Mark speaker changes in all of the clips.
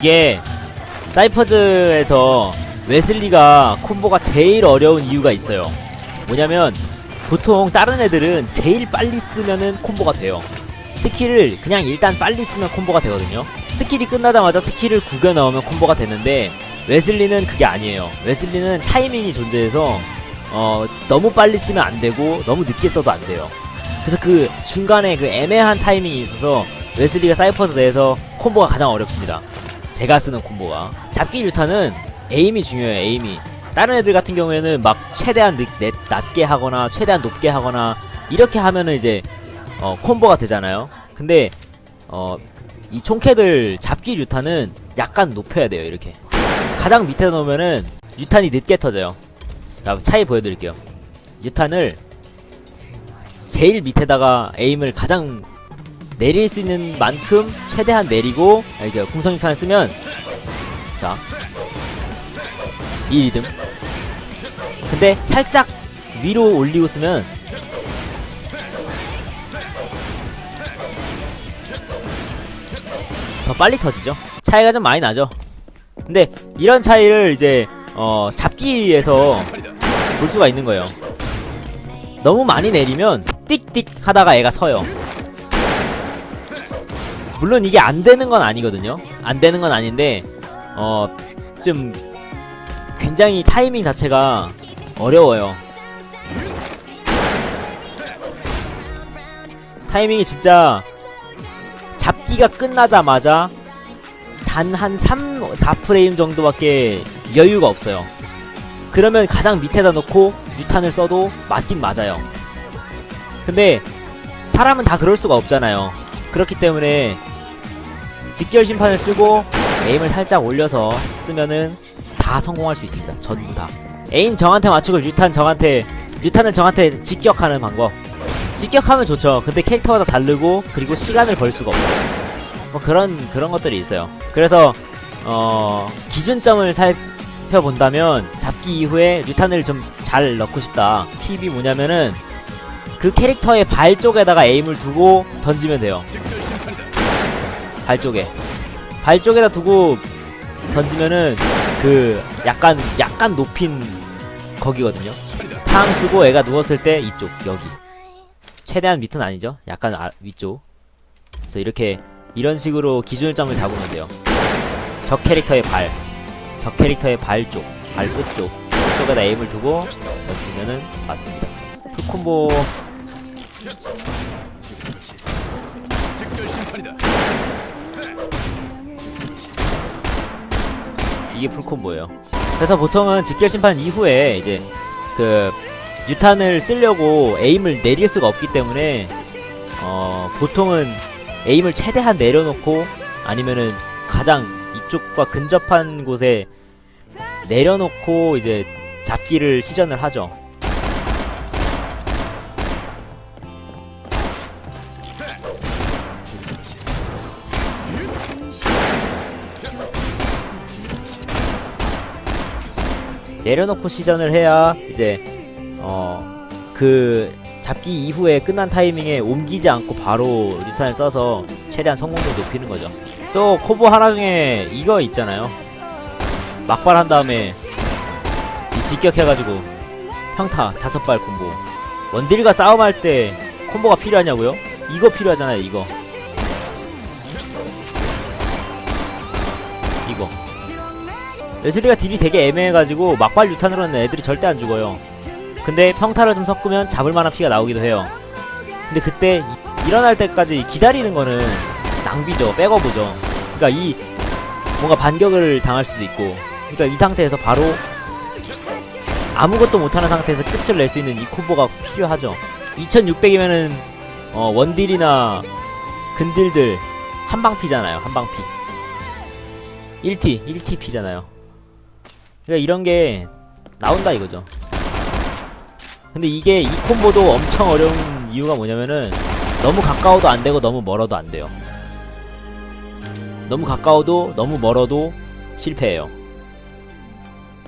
Speaker 1: 이게 사이퍼즈에서 웨슬리가 콤보가 제일 어려운 이유가 있어요. 뭐냐면 보통 다른 애들은 제일 빨리 쓰면은 콤보가 돼요. 스킬을 그냥 일단 빨리 쓰면 콤보가 되거든요. 스킬이 끝나자마자 스킬을 구겨 넣으면 콤보가 되는데 웨슬리는 그게 아니에요. 웨슬리는 타이밍이 존재해서 어 너무 빨리 쓰면 안 되고 너무 늦게 써도 안 돼요. 그래서 그 중간에 그 애매한 타이밍이 있어서 웨슬리가 사이퍼즈 내에서 콤보가 가장 어렵습니다. 제가 쓰는 콤보가. 잡기 유타는 에임이 중요해요 에임이. 다른 애들 같은 경우에는 막 최대한 늦, 내- 낮게 하거나 최대한 높게 하거나 이렇게 하면은 이제 어, 콤보가 되잖아요. 근데 어, 이 총캐들 잡기 유타는 약간 높여야 돼요 이렇게. 가장 밑에 놓으면은 유탄이 늦게 터져요. 자 차이 보여드릴게요. 유탄을 제일 밑에다가 에임을 가장 내릴 수 있는 만큼 최대한 내리고 아, 이게 공성유탄을 쓰면 자 이 리듬. 근데 살짝 위로 올리고 쓰면 더 빨리 터지죠. 차이가 좀 많이 나죠. 근데 이런 차이를 이제 어 잡기에서 볼 수가 있는 거예요. 너무 많이 내리면 띡띡 하다가 애가 서요 물론 이게 안 되는 건 아니거든요. 안 되는 건 아닌데 어 좀 굉장히 타이밍 자체가 어려워요. 타이밍이 진짜 잡기가 끝나자마자 단 한 3, 4프레임 정도밖에 여유가 없어요. 그러면 가장 밑에다 놓고 유탄을 써도 맞긴 맞아요. 근데 사람은 다 그럴 수가 없잖아요. 그렇기 때문에 직결 심판을 쓰고 에임을 살짝 올려서 쓰면은 다 성공할 수 있습니다. 전부 다. 에임 정한테 맞추고 유탄 정한테 유탄을 정한테 직격하는 방법. 직격하면 좋죠. 근데 캐릭터마다 다르고 그리고 시간을 벌 수가 없어요. 뭐 그런 그런 것들이 있어요. 그래서 어 기준점을 살펴본다면 잡기 이후에 유탄을 좀 잘 넣고 싶다. 팁이 뭐냐면은 그 캐릭터의 발 쪽에다가 에임을 두고 던지면 돼요. 발 쪽에. 발 쪽에다 두고 던지면은 그 약간 약간 높인 거기거든요. 탕 쓰고 애가 누웠을 때 이쪽 여기. 최대한 밑은 아니죠. 약간 아, 위쪽. 그래서 이렇게 이런 식으로 기준점을 잡으면 돼요. 적 캐릭터의 발. 적 캐릭터의 발 쪽. 발 끝 쪽. 그쪽에다 에임을 두고 던지면은 맞습니다. 풀콤보 이게 풀콤보예요. 그래서 보통은 직결 심판 이후에 이제 그 유탄을 쓰려고 에임을 내릴 수가 없기 때문에 어 보통은 에임을 최대한 내려놓고 아니면은 가장 이쪽과 근접한 곳에 내려놓고 이제 잡기를 시전을 하죠. 내려놓고 시전을 해야 이제 어 그 잡기 이후에 끝난 타이밍에 옮기지 않고 바로 유탄을 써서 최대한 성공도 높이는 거죠. 또 코보 하나 중에 이거 있잖아요. 막발한 다음에 이 직격해가지고 평타 다섯 발 콤보. 원딜과 싸움할 때 콤보가 필요하냐고요? 이거 필요하잖아요. 이거. 이거. 웨슬리가 딜이 되게 애매해가지고 막발 유탄으로는 애들이 절대 안 죽어요. 근데 평타를 좀 섞으면 잡을 만한 피가 나오기도 해요. 근데 그때 이- 일어날 때까지 기다리는 거는 낭비죠. 백업이죠. 그러니까 이 뭔가 반격을 당할 수도 있고. 그러니까 이 상태에서 바로 아무것도 못하는 상태에서 끝을 낼 수 있는 이 콤보가 필요하죠. 2600이면은 어, 원딜이나 근딜들 한방 피잖아요. 한방 피. 1T, 1T 피잖아요. 그러니까 이런 게 나온다 이거죠. 근데 이게 이 콤보도 엄청 어려운 이유가 뭐냐면은 너무 가까워도 안 되고 너무 멀어도 안 돼요. 너무 가까워도 너무 멀어도 실패해요.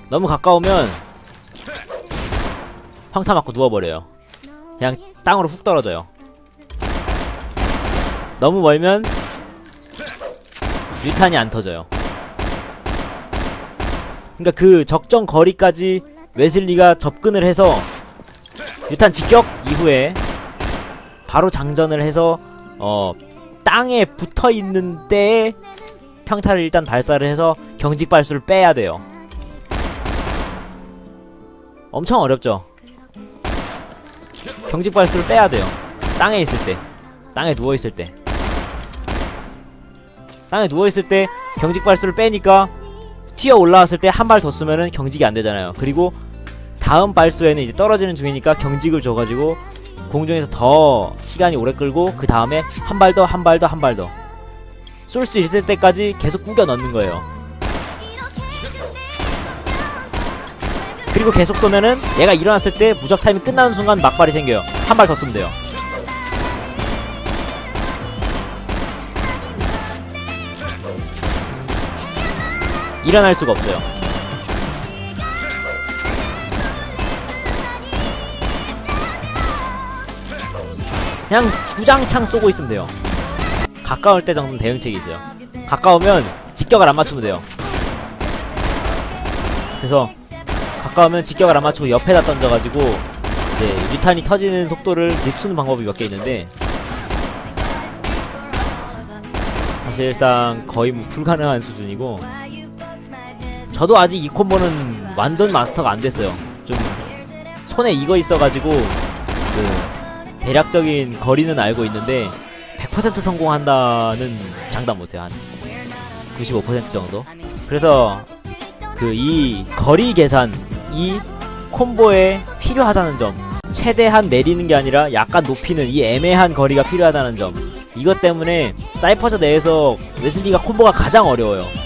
Speaker 1: 너무 가까우면 평타 맞고 누워버려요. 그냥 땅으로 훅 떨어져요. 너무 멀면 유탄이 안 터져요. 그러니까 그 적정 거리까지 웨슬리가 접근을 해서 유탄 직격 이후에 바로 장전을 해서 어 땅에 붙어 있는 때에 평타를 일단 발사를 해서 경직 발수를 빼야 돼요. 엄청 어렵죠. 경직 발수를 빼야 돼요. 땅에 있을 때, 땅에 누워 있을 때, 땅에 누워 있을 때 경직 발수를 빼니까 튀어 올라왔을 때 한 발 더 쓰면은 경직이 안 되잖아요. 그리고 다음 발수에는 이제 떨어지는 중이니까 경직을 줘가지고 공중에서 더 시간이 오래 끌고 그 다음에 한 발 더, 한 발 더, 한 발 더. 쏠 수 있을 때까지 계속 구겨 넣는 거예요. 그리고 계속 쏘면은 얘가 일어났을 때 무적 타임이 끝나는 순간 막발이 생겨요. 한 발더 쏘면 돼요. 일어날 수가 없어요. 그냥 주장창 쏘고 있으면 돼요. 가까울 때 정도는 대응책이 있어요. 가까우면 직격을 안 맞추면 돼요. 그래서 가까우면 직격을 안 맞추고 옆에다 던져가지고 이제 유탄이 터지는 속도를 늦추는 방법이 몇 개 있는데 사실상 거의 뭐 불가능한 수준이고 저도 아직 이 콤보는 완전 마스터가 안 됐어요. 좀 손에 익어 있어가지고 그 대략적인 거리는 알고 있는데 100% 성공한다는 장담 못해요 한 95% 정도. 그래서 그 이 거리 계산 이 콤보에 필요하다는 점 최대한 내리는 게 아니라 약간 높이는 이 애매한 거리가 필요하다는 점 이것 때문에 사이퍼즈 내에서 웨슬리가 콤보가 가장 어려워요